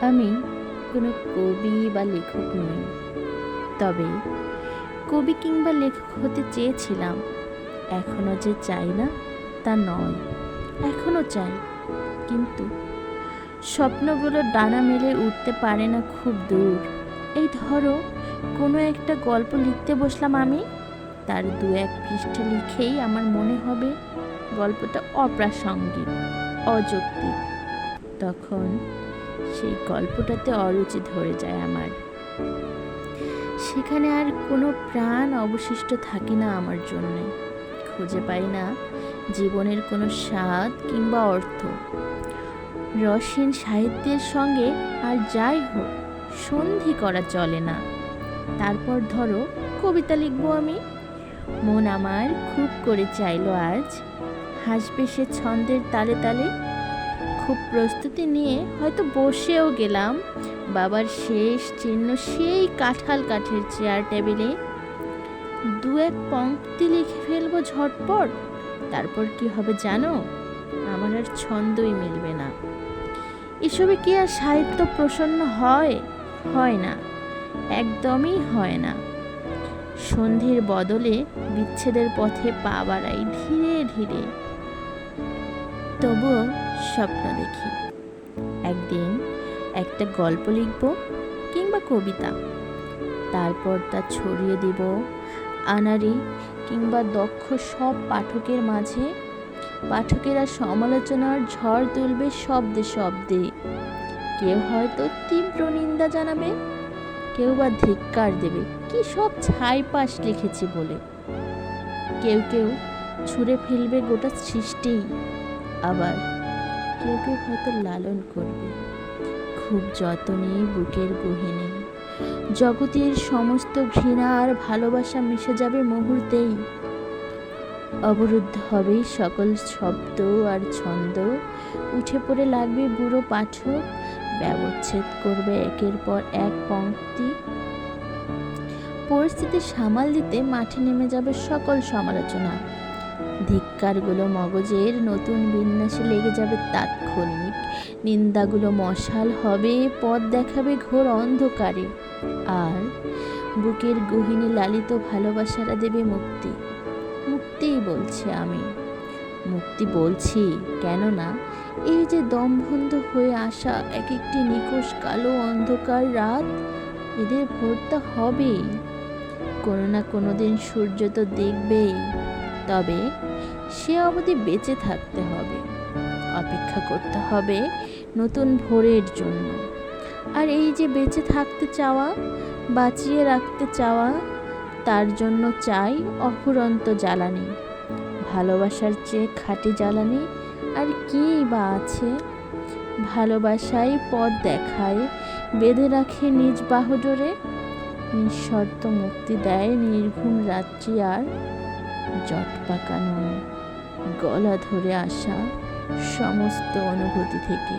আমি কোনো কবি বা লেখক নই। তবে কবি কিংবা লেখক হতে চেয়েছিলাম। এখনও যে চাই না, তা নয়। এখনও চাই। কিন্তু স্বপ্নগুলো ডানা মেলে উঠতে পারে না খুব দূর। এই ধরো, কোনো একটা গল্প লিখতে বসলাম আমি। তার দু এক পৃষ্ঠা লিখেই আমার মনে হবে গল্পটা অপ্রাসঙ্গিক, অযৌক্তিক। তখন সেই গল্পটাতে অরুচি ধরে যায় আমার। সেখানে আর কোনো প্রাণ অবশিষ্ট থাকে না আমার জন্যে। খুঁজে পাই না জীবনের কোনো স্বাদ কিংবা অর্থ। রসহীন সাহিত্যের সঙ্গে আর যাই হোক, সন্ধি করা চলে না। তারপর ধরো, কবিতা লিখব আমি। মন আমার খুব করে চাইলো আজ। হাসবে সে ছন্দের তালে তালে খুব প্রস্তুতি নিয়ে হয়তো বসেও গেলাম। বাবার শেষ চিহ্ন সেই কাঁঠাল কাঠের চেয়ার টেবিলে দু এক পঙ্ক্তি লিখে ফেলব ঝটপট, তারপর কি হবে জানো? আমার আর ছন্দই মিলবে না। এসবে কি আর সাহিত্য প্রসন্ন হয়? হয় না, একদমই হয় না। সন্ধির বদলে বিচ্ছেদের পথে পা বাড়াই ধীরে ধীরে। তবুও স্বপ্ন দেখি। একদিন একটা গল্প লিখব কিংবা কবিতা। তারপর তা ছড়িয়ে দিব আনারি কিংবা দক্ষ সব পাঠকের মাঝে। পাঠকেরা সমালোচনার ঝড় তুলবে শব্দে শব্দে। কেউ হয়তো তীব্র নিন্দা জানাবে, কেউ বা ধিক্কার দেবে, কি সব ছাইপাশ লিখেছি বলে। কেউ কেউ ছুঁড়ে ফেলবে গোটা সৃষ্টিই। আবার কেউ কেউ হয়তো লালন করবে। খুব যতনে বুকের গহিনে। জগতের সমস্ত ঘৃণা আর ভালোবাসা মিশে যাবে মুহূর্তেই। অবরুদ্ধ হবে সকল শব্দ আর ছন্দ। উঠে পড়ে লাগবে বুড়ো পাঠক। ব্যবচ্ছেদ করবে একের পর এক পংক্তি পরিস্থিতি সামাল দিতে মাঠে নেমে যাবে সকল সমালোচনা। ধিক্কারগুলো মগজের নতুন বিন্যাসে লেগে যাবে তাৎক্ষণিক। নিন্দাগুলো মশাল হবে, পথ দেখাবে ঘোর অন্ধকারে। আর বুকের গহিনী লালিত ভালোবাসারা দেবে মুক্তি। মুক্তিই বলছি আমি। মুক্তি বলছি? কেননা এই যে দমবন্ধ হয়ে আসা এক একটি নিকোষ কালো অন্ধকার রাত, এদের ভোরটা হবেই। কোনো না কোনো দিন সূর্য তো দেখবেই। তবে সে অবধি বেঁচে থাকতে হবে। অপেক্ষা করতে হবে নতুন ভোরের জন্য। আর এই যে বেঁচে থাকতে চাওয়া, বাঁচিয়ে রাখতে চাওয়া, তার জন্য চাই অফুরন্ত জ্বালানি। ভালোবাসার চেয়ে খাঁটি জ্বালানি আর কী বা আছে? ভালোবাসাই পথ দেখায়, বেঁধে রাখে নিজ বাহুডোরে। নিঃশর্ত মুক্তি দেয় নির্ঘুম রাত্রি আর জট পাকানো গলা ধরে আসা সমস্ত অনুভূতি থেকে।